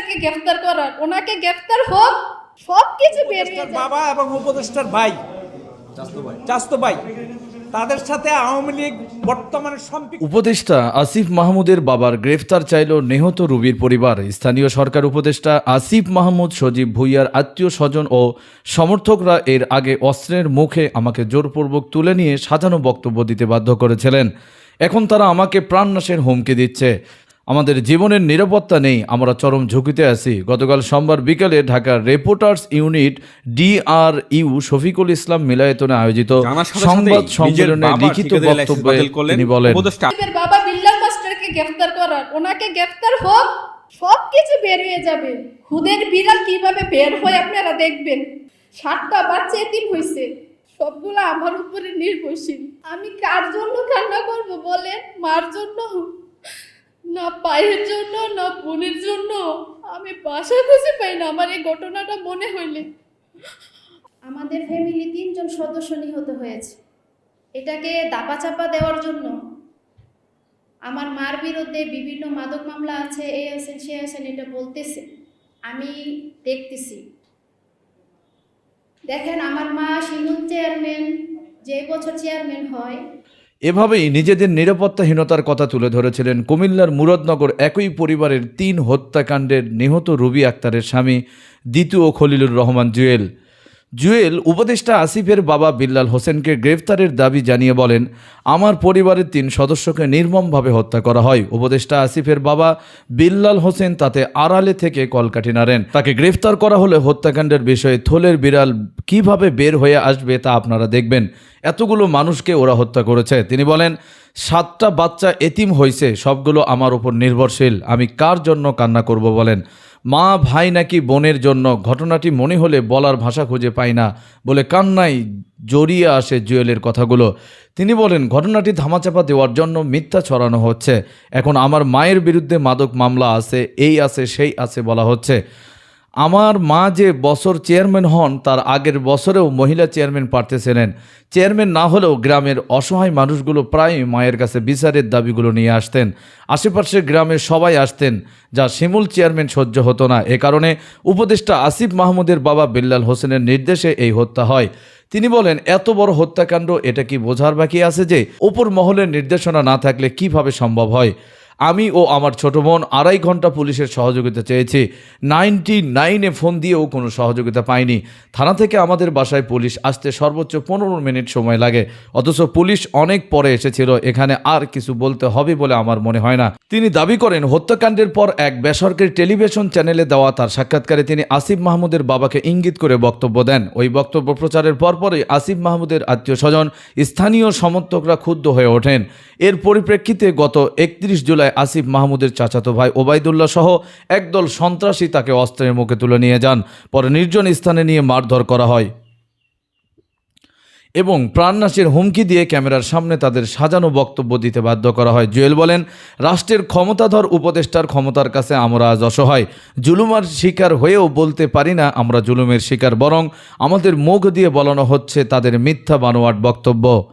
মাস্টারকে গ্রেফতার করার ওনাকে গ্রেফতার হোক সব কিছু বেরিয়ে বাবা এবং উপদেষ্টার ভাই চাস্তো ভাই তাদের সাথে আওয়ামী লীগ বর্তমানে উপদেষ্টা আসিফ মাহমুদের বাবার গ্রেফতার চাইল নিহত রুবির পরিবার। স্থানীয় সরকার উপদেষ্টা আসিফ মাহমুদ সজীব ভুইয়ার আত্মীয় স্বজন ও সমর্থকরা এর আগে অস্ত্রের মুখে আমাকে জোরপূর্বক তুলে নিয়ে সাজানো বক্তব্য দিতে বাধ্য করেছিলেন। এখন তারা আমাকে প্রাণনাশের হুমকি দিচ্ছে। আমাদের জীবনের নিরাপত্তা নেই আমরা চরম ঝুঁকিতে আছি। গতকাল সোমবার বিকেলে ঢাকার reporters unit DRU Shafiqul Islam মিলায়তনে আয়োজিত সংবাদ সম্মেলনে লিখিত বক্তব্যে তিনি বলেন বাবা বিল্লাল মাস্টারকে গ্রেফতার করার ওনাকে গ্রেফতার হোক সব কিছু বেরিয়ে যাবে। খুদের বিড়াল কীভাবে বের হয় আপনারা দেখবেন। সাতটা বাচ্চা এতিম হয়েছে সবগুলো আমার উপরে নির্ভরশীল। আমি কার জন্য কান্না করব বলে মার জন্য? না পায়ের জন্য, না বোনের জন্য। আমি বাসা খুঁজে পাই না, আমার এই ঘটনাটা মনে হইলে। আমাদের ফ্যামিলি তিনজন সদস্য নিহত হয়েছে। এটাকে দাপাচাপা দেওয়ার জন্য আমার মার বিরুদ্ধে বিভিন্ন মাদক মামলা আছে এ আছেন সে আছেন এটা বলতেছে। আমি দেখতেছি। দেখেন, আমার মা সিনুন চেয়ারম্যান যে বছর চেয়ারম্যান হয় এভাবেই নিজেদের নিরাপত্তাহীনতার কথা তুলে ধরেছিলেন কুমিল্লার মুরদনগর একই পরিবারের তিন হত্যাকাণ্ডের নিহত রুবি আক্তারের স্বামী দ্বিতীয় খলিলুর রহমান জুয়েল। জুয়েল উপদেষ্টা আসিফের বাবা বিল্লাল হোসেনকে গ্রেফতারের দাবি জানিয়ে বলেন, আমার পরিবারের তিন সদস্যকে নির্মমভাবে হত্যা করা হয়। উপদেষ্টা আসিফের বাবা বিল্লাল হোসেন তাতে আড়ালে থেকে কলকাঠি নাড়েন। তাকে গ্রেফতার করা হলে হত্যাকাণ্ডের বিষয়ে থলের বিড়াল কীভাবে বের হয়ে আসবে তা আপনারা দেখবেন। এতগুলো মানুষকে ওরা হত্যা করেছে। তিনি বলেন, সাতটা বাচ্চা এতিম হয়েছে সবগুলো আমার উপর নির্ভরশীল। আমি কার জন্য কান্না করব বলেন? মা ভাই নাকি বোনের জন্য, ঘটনাটি মনে হলে বলার ভাষা খুঁজে পায় না বলে কান্নাই জড়িয়ে আসে জুয়েলের কথাগুলো। তিনি বলেন, ঘটনাটি ধামাচাপা দেওয়ার জন্য মিথ্যা ছড়ানো হচ্ছে। এখন আমার মায়ের বিরুদ্ধে মাদক মামলা আছে, এই আছে, সেই আছে বলা হচ্ছে। আমার মা যে বছর চেয়ারম্যান হন, তার আগের বছরেও মহিলা চেয়ারম্যান পারতেছিলেন চেয়ারম্যান না হলেও গ্রামের অসহায় মানুষগুলো প্রায় মায়ের কাছে বিচারের দাবিগুলো নিয়ে আসতেন। আশেপাশের গ্রামের সবাই আসতেন, যা শিমুল চেয়ারম্যান সহ্য হতো না। এ কারণে উপদেষ্টা আসিফ মাহমুদের বাবা বিল্লাল হোসেনের নির্দেশে এই হত্যা হয়। তিনি বলেন, এত বড় হত্যাকাণ্ড, এটা কি বোঝার বাকি আছে যে ওপর মহলের নির্দেশনা না থাকলে কীভাবে সম্ভব হয়? আমি ও আমার ছোট বোন আড়াই ঘণ্টা পুলিশের সহযোগিতা চেয়েছি। নাইনটি নাইনে ফোন দিয়েও কোনো সহযোগিতা পাইনি। থানা থেকে আমাদের বাসায় পুলিশ আসতে সর্বোচ্চ পনেরো মিনিট সময় লাগে। অথচ পুলিশ অনেক পরে এসেছিল। এখানে আর কিছু বলতে হবে বলে আমার মনে হয় না। তিনি দাবি করেন, হত্যাকাণ্ডের পর এক বেসরকারি টেলিভিশন চ্যানেলে দেওয়া তার সাক্ষাৎকারে তিনি আসিফ মাহমুদের বাবাকে ইঙ্গিত করে বক্তব্য দেন। ওই বক্তব্য প্রচারের পরপরই আসিফ মাহমুদের আত্মীয় স্বজন, স্থানীয় সমর্থকরা ক্ষুব্ধ হয়ে ওঠেন। এর পরিপ্রেক্ষিতে গত একত্রিশ জুলাই আসিফ মাহমুদের চাচাতো ভাই ওবায়দুল্লাহ সহ একদল সন্ত্রাসী তাকে অস্ত্রের মুখে তুলে নিয়ে যান। পরে নির্জন স্থানে নিয়ে মারধর করা হয়। এবং প্রাণনাশের হুমকি দিয়ে ক্যামেরার সামনে তাদের সাজানো বক্তব্য দিতে বাধ্য করা হয়। জুয়েল বলেন, রাষ্ট্রের ক্ষমতাধর উপদেষ্টার ক্ষমতার কাছে আমরা আজ অসহায়। জুলুমার শিকার হয়েও বলতে পারি না আমরা জুলুমের শিকার, বরং আমাদের মুখ দিয়ে বলানো হচ্ছে তাদের মিথ্যা বানোয়াট বক্তব্য।